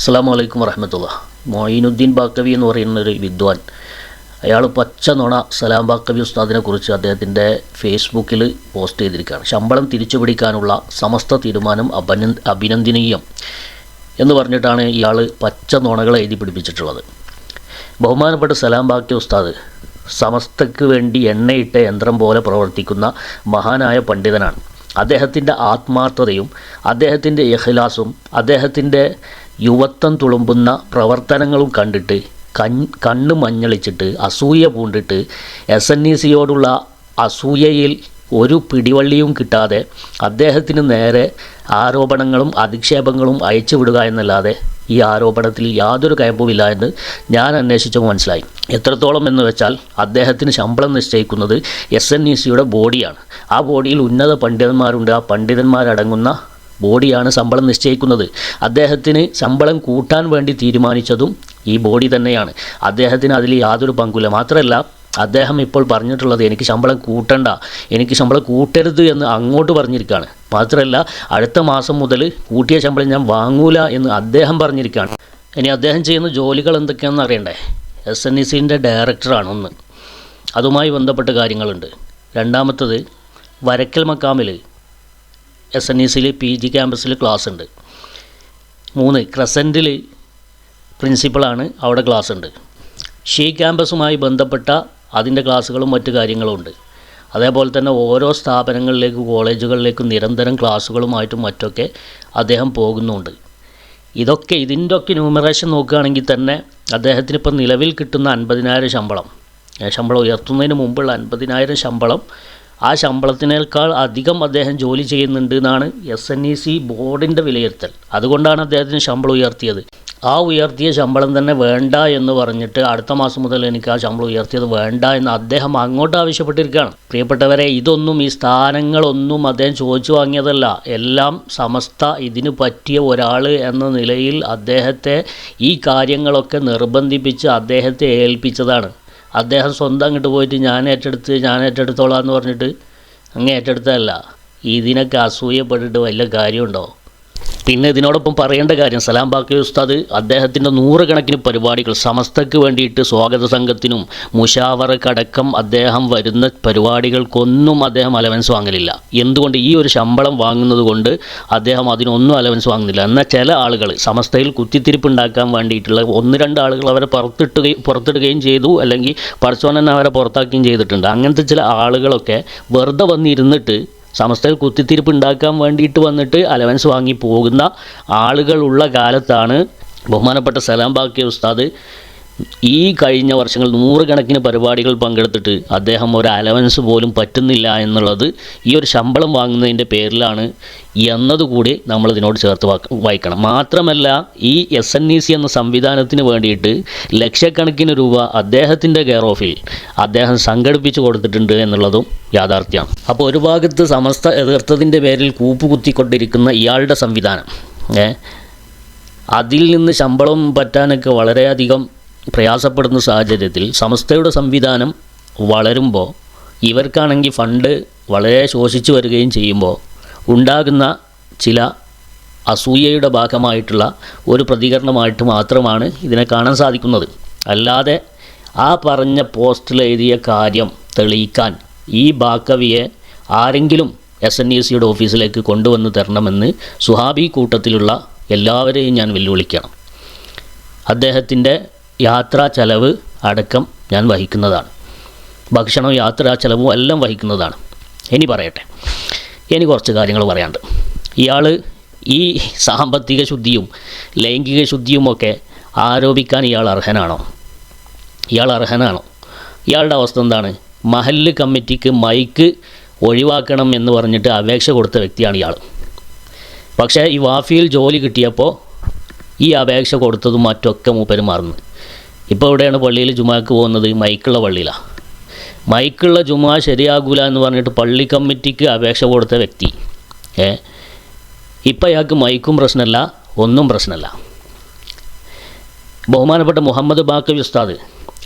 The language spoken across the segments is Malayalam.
അസ്സാം വലൈക്കും വറഹമത്തുള്ള മൊയിനുദ്ദീൻ ബാക്കവി എന്ന് പറയുന്ന ഒരു വിദ്വാൻ. അയാൾ പച്ച നുണ സലാം ബാക്കവി ഉസ്താദിനെ കുറിച്ച് അദ്ദേഹത്തിന്റെ ഫേസ്ബുക്കിൽ പോസ്റ്റ് ചെയ്തിരിക്കുകയാണ്. ശമ്പളം തിരിച്ചു പിടിക്കാനുള്ള സമസ്ത തീരുമാനം അഭിന അഭിനന്ദനീയം എന്ന് പറഞ്ഞിട്ടാണ് ഇയാൾ പച്ച നുണകൾ എഴുതി പിടിപ്പിച്ചിട്ടുള്ളത്. ബഹുമാനപ്പെട്ട സലാം ബാക്കി ഉസ്താദ് സമസ്തയ്ക്ക് വേണ്ടി എണ്ണയിട്ട യന്ത്രം പോലെ പ്രവർത്തിക്കുന്ന മഹാനായ പണ്ഡിതനാണ്. അദ്ദേഹത്തിന്റെ ആത്മാർത്ഥതയും അദ്ദേഹത്തിന്റെ ഇഖ്ലാസും അദ്ദേഹത്തിന്റെ യുവത്വം തുളുമ്പുന്ന പ്രവർത്തനങ്ങളും കണ്ടിട്ട് കൺ കണ്ണ് മഞ്ഞളിച്ചിട്ട് അസൂയ പൂണ്ടിട്ട് എസ് എൻ ഇ സിയോടുള്ള അസൂയയിൽ ഒരു പിടിവള്ളിയും കിട്ടാതെ അദ്ദേഹത്തിന് നേരെ ആരോപണങ്ങളും അധിക്ഷേപങ്ങളും അയച്ചു വിടുക എന്നല്ലാതെ ഈ ആരോപണത്തിൽ യാതൊരു കയമ്പുമില്ല എന്ന് ഞാൻ അന്വേഷിച്ചപ്പോൾ മനസ്സിലായി. എത്രത്തോളം എന്ന് വെച്ചാൽ അദ്ദേഹത്തിന് ശമ്പളം നിശ്ചയിക്കുന്നത് എസ് എൻ ഇ സിയുടെ ബോഡിയാണ്. ആ ബോഡിയിൽ ഉന്നത പണ്ഡിതന്മാരുണ്ട്. ആ പണ്ഡിതന്മാരടങ്ങുന്ന ബോഡിയാണ് ശമ്പളം നിശ്ചയിക്കുന്നത്. അദ്ദേഹത്തിന് ശമ്പളം കൂട്ടാൻ വേണ്ടി തീരുമാനിച്ചതും ഈ ബോഡി തന്നെയാണ്. അദ്ദേഹത്തിന് അതിൽ യാതൊരു പങ്കുമില്ല. മാത്രമല്ല അദ്ദേഹം ഇപ്പോൾ പറഞ്ഞിട്ടുള്ളത് എനിക്ക് ശമ്പളം കൂട്ടണ്ട എനിക്ക് ശമ്പളം കൂട്ടരുത് എന്ന് അങ്ങോട്ട് പറഞ്ഞിരിക്കുകയാണ്. മാത്രമല്ല അടുത്ത മാസം മുതൽ കൂട്ടിയ ശമ്പളം ഞാൻ വാങ്ങൂല എന്ന് അദ്ദേഹം പറഞ്ഞിരിക്കുകയാണ്. ഇനി അദ്ദേഹം ചെയ്യുന്ന ജോലികൾ എന്തൊക്കെയാണെന്ന് അറിയണ്ടേ? എസ് എൻ ഇ സിന്റെ ഡയറക്ടറാണ് ഒന്ന്. അതുമായി ബന്ധപ്പെട്ട കാര്യങ്ങളുണ്ട്. രണ്ടാമത്തത് വരക്കൽ മക്കാമിൽ എസ് എൻ ഇ സിയിൽ പി ജി ക്യാമ്പസിൽ ക്ലാസ് ഉണ്ട് മൂന്ന് ക്രസന്റിൽ പ്രിൻസിപ്പളാണ് അവിടെ ക്ലാസ് ഉണ്ട് ഷീ ക്യാമ്പസുമായി ബന്ധപ്പെട്ട അതിന്റെ ക്ലാസ്സുകളും മറ്റു കാര്യങ്ങളും ഉണ്ട്. അതേപോലെ തന്നെ ഓരോ സ്ഥാപനങ്ങളിലേക്കും കോളേജുകളിലേക്കും നിരന്തരം ക്ലാസ്സുകളുമായിട്ടും മറ്റൊക്കെ അദ്ദേഹം പോകുന്നുണ്ട്. ഇതൊക്കെ ഇതിന്റെ ഒക്കെ ന്യൂമറേഷൻ നോക്കുകയാണെങ്കിൽ തന്നെ അദ്ദേഹത്തിന് ഇപ്പം നിലവിൽ കിട്ടുന്ന അൻപതിനായിരം ശമ്പളം. ശമ്പളം ഉയർത്തുന്നതിന് മുമ്പുള്ള അൻപതിനായിരം ശമ്പളം ആ ശമ്പളത്തിനേക്കാൾ അധികം അദ്ദേഹം ജോലി ചെയ്യുന്നുണ്ട് എന്നാണ് എസ് എൻ ഇ സി ബോർഡിന്റെ വിലയിരുത്തൽ. അതുകൊണ്ടാണ് അദ്ദേഹത്തിന് ശമ്പളം ഉയർത്തിയത്. ആ ഉയർത്തിയ ശമ്പളം തന്നെ വേണ്ട എന്ന് പറഞ്ഞിട്ട് അടുത്ത മാസം മുതൽ എനിക്ക് ആ ശമ്പളം ഉയർത്തിയത് വേണ്ട എന്ന് അദ്ദേഹം അങ്ങോട്ട് ആവശ്യപ്പെട്ടിരിക്കുകയാണ്. പ്രിയപ്പെട്ടവരെ ഇതൊന്നും ഈ സ്ഥാനങ്ങളൊന്നും അദ്ദേഹം ചോദിച്ചു വാങ്ങിയതല്ല. എല്ലാം സമസ്ത ഇതിന് പറ്റിയ ഒരാൾ എന്ന നിലയിൽ അദ്ദേഹത്തെ ഈ കാര്യങ്ങളൊക്കെ നിർബന്ധിപ്പിച്ച് അദ്ദേഹത്തെ ഏൽപ്പിച്ചതാണ്. അദ്ദേഹം സ്വന്തം അങ്ങോട്ട് പോയിട്ട് ഞാൻ ഏറ്റെടുത്ത് ഞാൻ ഏറ്റെടുത്തോളാം എന്ന് പറഞ്ഞിട്ട് അങ്ങ് ഏറ്റെടുത്തതല്ല. ഇതിനൊക്കെ അസൂയപ്പെട്ടിട്ട് വല്ല കാര്യമുണ്ടോ? പിന്നെ ഇതിനോടൊപ്പം പറയേണ്ട കാര്യം സലാം ബാക്കി ഉസ്താദ് അദ്ദേഹത്തിന്റെ നൂറുകണക്കിന് പരിപാടികൾ സമസ്തക്ക് വേണ്ടിയിട്ട് സ്വാഗത സംഘത്തിനും മുഷാവറക്കടക്കം അദ്ദേഹം വരുന്ന പരിപാടികൾക്കൊന്നും അദ്ദേഹം അലവൻസ് വാങ്ങലില്ല. എന്തുകൊണ്ട് ഈ ഒരു ശമ്പളം വാങ്ങുന്നത് കൊണ്ട് അദ്ദേഹം അതിനൊന്നും അലവൻസ് വാങ്ങുന്നില്ല? എന്നാൽ ചില ആളുകൾ സമസ്തയിൽ കുത്തിത്തിരിപ്പ് ഉണ്ടാക്കാൻ വേണ്ടിയിട്ടുള്ള ഒന്ന് രണ്ട് ആളുകൾ അവരെ പുറത്തിട്ടുകയും പുറത്തിടുകയും ചെയ്തു അല്ലെങ്കിൽ പടച്ചോനെ അവരെ പുറത്താക്കുകയും ചെയ്തിട്ടുണ്ട്. അങ്ങനത്തെ ചില ആളുകളൊക്കെ വെറുതെ വന്നിരുന്നിട്ട് സമസ്തയിൽ കുത്തിത്തിരിപ്പ് ഉണ്ടാക്കാൻ വേണ്ടിയിട്ട് വന്നിട്ട് അലവൻസ് വാങ്ങി പോകുന്ന ആളുകളുള്ള കാലത്താണ് ബഹുമാനപ്പെട്ട സലാം ബാക്കി ഉസ്താദ് ഈ കഴിഞ്ഞ വർഷങ്ങൾ നൂറുകണക്കിന് പരിപാടികൾ പങ്കെടുത്തിട്ട് അദ്ദേഹം ഒരു അലവൻസ് പോലും പറ്റുന്നില്ല എന്നുള്ളത് ഈ ഒരു ശമ്പളം വാങ്ങുന്നതിന്റെ പേരിലാണ് എന്നതുകൂടി നമ്മളിതിനോട് ചേർത്ത് വായിക്കണം. മാത്രമല്ല ഈ എസ് എൻ ഇ സി എന്ന സംവിധാനത്തിന് വേണ്ടിയിട്ട് ലക്ഷക്കണക്കിന് രൂപ അദ്ദേഹത്തിന്റെ കെയർ ഓഫിൽ അദ്ദേഹം സംഘടിപ്പിച്ചു കൊടുത്തിട്ടുണ്ട് എന്നുള്ളതും യാഥാർത്ഥ്യമാണ്. അപ്പോൾ ഒരു ഭാഗത്ത് സമസ്ത എതിർത്തതിന്റെ പേരിൽ കൂപ്പുകുത്തിക്കൊണ്ടിരിക്കുന്ന ഇയാളുടെ സംവിധാനം അതിൽ നിന്ന് ശമ്പളം പറ്റാനൊക്കെ വളരെയധികം പ്രയാസപ്പെടുന്ന സാഹചര്യത്തിൽ സംസ്ഥയുടെ സംവിധാനം വളരുമ്പോൾ ഇവർക്കാണെങ്കിൽ ഫണ്ട് വളരെ ശോഷിച്ചു വരികയും ചെയ്യുമ്പോൾ ഉണ്ടാകുന്ന ചില അസൂയയുടെ ഭാഗമായിട്ടുള്ള ഒരു പ്രതികരണമായിട്ട് മാത്രമാണ് ഇതിനെ കാണാൻ സാധിക്കുന്നത്. അല്ലാതെ ആ പറഞ്ഞ പോസ്റ്റിൽ എഴുതിയ കാര്യം തെളിയിക്കാൻ ഈ ബാക്കവിയെ ആരെങ്കിലും എസ് എൻ ഇ സിയുടെ ഓഫീസിലേക്ക് കൊണ്ടുവന്ന് തരണമെന്ന് സുഹാബി കൂട്ടത്തിലുള്ള എല്ലാവരെയും ഞാൻ വെല്ലുവിളിക്കണം. അദ്ദേഹത്തിന്റെ യാത്രാ ചെലവ് അടക്കം ഞാൻ വഹിക്കുന്നതാണ്. ഭക്ഷണവും യാത്രാ ചെലവും എല്ലാം വഹിക്കുന്നതാണ്. ഇനി പറയട്ടെ. ഇനി കുറച്ച് കാര്യങ്ങൾ പറയാണ്ട് ഇയാൾ ഈ സാമ്പത്തിക ശുദ്ധിയും ലൈംഗിക ശുദ്ധിയുമൊക്കെ ആരോപിക്കാൻ ഇയാൾ അർഹനാണോ? ഇയാൾ അർഹനാണോ? ഇയാളുടെ അവസ്ഥ എന്താണ്? മഹല്ല് കമ്മിറ്റിക്ക് മൈക്ക് ഒഴിവാക്കണം എന്ന് പറഞ്ഞിട്ട് അപേക്ഷ കൊടുത്ത വ്യക്തിയാണ് ഇയാൾ. പക്ഷേ ഈ വാഫിയിൽ ജോലി കിട്ടിയപ്പോൾ ഈ അപേക്ഷ കൊടുത്തതും മറ്റൊക്കെ മൂപ്പര് മറന്നു. ഇപ്പോൾ എവിടെയാണ് പള്ളിയിൽ ജുമാക്ക് പോകുന്നത്? മൈക്കുള്ള പള്ളിയിലാണ് മൈക്കുള്ള ജുമാ ശരിയാകൂല എന്ന് പറഞ്ഞിട്ട് പള്ളി കമ്മിറ്റിക്ക് അപേക്ഷ കൊടുത്ത വ്യക്തി. ഏ? ഇപ്പം അയാൾക്ക് മൈക്കും പ്രശ്നമല്ല ഒന്നും പ്രശ്നമല്ല. ബഹുമാനപ്പെട്ട മുഹമ്മദ് ബാക്കവി ഉസ്താദ്.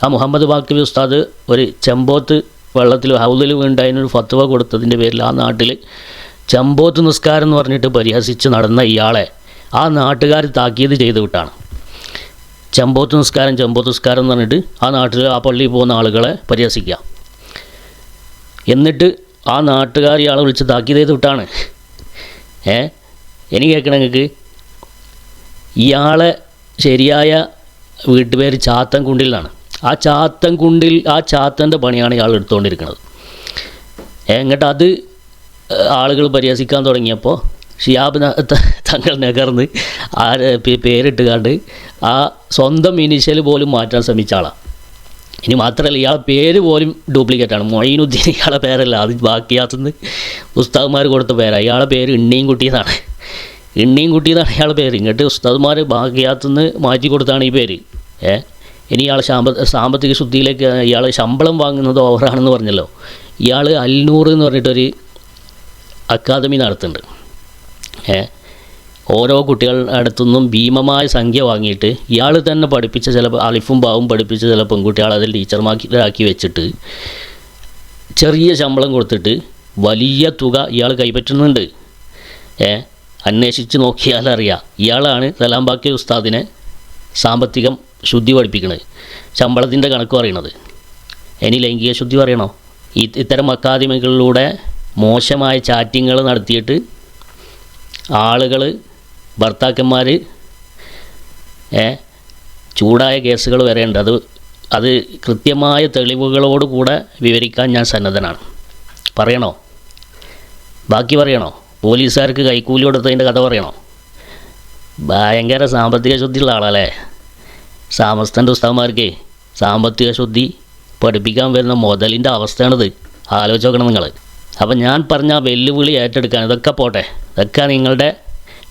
ആ മുഹമ്മദ് ബാക്കവി ഉസ്താദ് ഒരു ചെമ്പോത്ത് വെള്ളത്തിൽ ഹൗദിൽ വീണ്ടതിനൊരു ഫത്വ കൊടുത്തതിന്റെ പേരിൽ ആ നാട്ടിൽ ചെമ്പോത്ത് നിസ്കാരം എന്ന് പറഞ്ഞിട്ട് പരിഹസിച്ച് നടന്ന ഇയാളെ ആ നാട്ടുകാർ താക്കീത് ചെയ്ത് വിട്ടാണ്. ചെമ്പോത്ത് നിസ്കാരം ചെമ്പോത്ത് നിസ്കാരം എന്ന് പറഞ്ഞിട്ട് ആ നാട്ടിൽ ആ പള്ളിയിൽ പോകുന്ന ആളുകളെ പരിഹസിക്കുക. എന്നിട്ട് ആ നാട്ടുകാർ ഇയാളെ വിളിച്ച് താക്കീത് ചെയ്ത് വിട്ടാണ്. ഏ? എനിക്ക് കേൾക്കണം നിങ്ങൾക്ക്. ഇയാളെ ശരിയായ വീട്ടുപേര് ചാത്തൻ കുണ്ടിലാണ് ആ ചാത്തൻ കുണ്ടിൽ ആ ചാത്തന്റെ പണിയാണ് ഇയാൾ എടുത്തുകൊണ്ടിരിക്കുന്നത്. എന്നിട്ട് അത് ആളുകൾ പരിഹസിക്കാൻ തുടങ്ങിയപ്പോൾ ഷിയാബ് തങ്ങൾ നഗർന്ന് ആ പേരിട്ടുകാണ്ട് പേരിട്ട് കണ്ട് ആ സ്വന്തം ഇനിഷ്യൽ പോലും മാറ്റാൻ ശ്രമിച്ച ആളാണ് ഇനി മാത്രമല്ല ഇയാളെ പേര് പോലും ഡ്യൂപ്ലിക്കേറ്റ് ആണ്. മൊയ്നുദ്ദീൻ ഇയാളെ പേരല്ല. അത് ബാക്കിയാത്തുനിന്ന് ഉസ്താദ്മാർ കൊടുത്ത പേരാണ് ഇയാളെ പേര് ഇണ്ണിയും കുട്ടിയെന്നാണ് ഇണ്ണിയും കുട്ടിയെന്നാണ് ഇയാളെ പേര്. ഇങ്ങോട്ട് ഉസ്താദ്മാർ ബാക്കിയാത്തുനിന്ന് മാറ്റി കൊടുത്താണ് ഈ പേര്. ഏ? ഇനി ഇയാൾ സാമ്പത്തിക ശുദ്ധിയിലേക്ക് ഇയാൾ ശമ്പളം വാങ്ങുന്നത് ഓവറാണെന്ന് പറഞ്ഞല്ലോ. ഇയാൾ അൽനൂർ എന്ന് പറഞ്ഞിട്ടൊരു അക്കാദമി നടത്തുന്നുണ്ട്. ഏ? ഓരോ കുട്ടികളുടെ അടുത്തുനിന്നും ഭീമമായ സംഖ്യ വാങ്ങിയിട്ട് ഇയാൾ തന്നെ പഠിപ്പിച്ച ചില അലിഫും ബാവും പഠിപ്പിച്ച ചില പെൺകുട്ടികളെ അതിൽ ടീച്ചർമാരാക്കി വെച്ചിട്ട് ചെറിയ ശമ്പളം കൊടുത്തിട്ട് വലിയ തുക ഇയാൾ കൈപ്പറ്റുന്നുണ്ട്. ഏ? അന്വേഷിച്ച് നോക്കിയാൽ അറിയാം. ഇയാളാണ് സലാംബാക്കി ഉസ്താദിനെ സാമ്പത്തികം ശുദ്ധി പഠിപ്പിക്കുന്നത് ശമ്പളത്തിന്റെ കണക്ക് പറയണത് ഇനി ലൈംഗിക ശുദ്ധി പറയണോ? ഇത്തരം അക്കാദമികളിലൂടെ മോശമായ ചാറ്റിങ്ങൾ നടത്തിയിട്ട് ആളുകൾ ഭർത്താക്കന്മാർ ചൂടായ കേസുകൾ വരെയുണ്ട്. അത് അത് കൃത്യമായ തെളിവുകളോടുകൂടെ വിവരിക്കാൻ ഞാൻ സന്നദ്ധനാണ്. പറയണോ? ബാക്കി പറയണോ? പോലീസുകാർക്ക് കൈക്കൂലി കൊടുത്തതിന്റെ കഥ പറയണോ? ഭയങ്കര സാമ്പത്തിക ശുദ്ധിയുള്ള ആളല്ലേ? സാമസ്തന്റെ ഉസ്താവന്മാർക്ക് സാമ്പത്തിക ശുദ്ധി പഠിപ്പിക്കാൻ വരുന്ന മുതലിന്റെ അവസ്ഥയാണിത്. ആലോചിച്ച് നിങ്ങൾ അപ്പം ഞാൻ പറഞ്ഞ വെല്ലുവിളി ഏറ്റെടുക്കാൻ ഇതൊക്കെ പോട്ടെ. ഇതൊക്കെ നിങ്ങളുടെ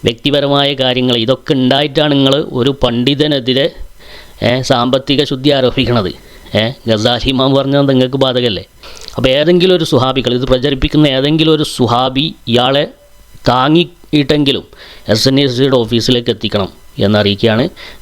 വ്യക്തിപരമായ കാര്യങ്ങൾ ഇതൊക്കെ ഉണ്ടായിട്ടാണ് നിങ്ങൾ ഒരു പണ്ഡിതനെതിരെ സാമ്പത്തിക ശുദ്ധി ആരോപിക്കണത്. ഏ ഗസാലി ഇമാം പറഞ്ഞത് നിങ്ങൾക്ക് ബാധകല്ലേ? അപ്പോൾ ഏതെങ്കിലും ഒരു സുഹാബികൾ ഇത് പ്രചരിപ്പിക്കുന്ന ഏതെങ്കിലും ഒരു സുഹാബി ഇയാളെ താങ്ങിയിട്ടെങ്കിലും എസ് എൻ എസ് സിയുടെ ഓഫീസിലേക്ക് എത്തിക്കണം എന്നറിയിക്കുകയാണ്.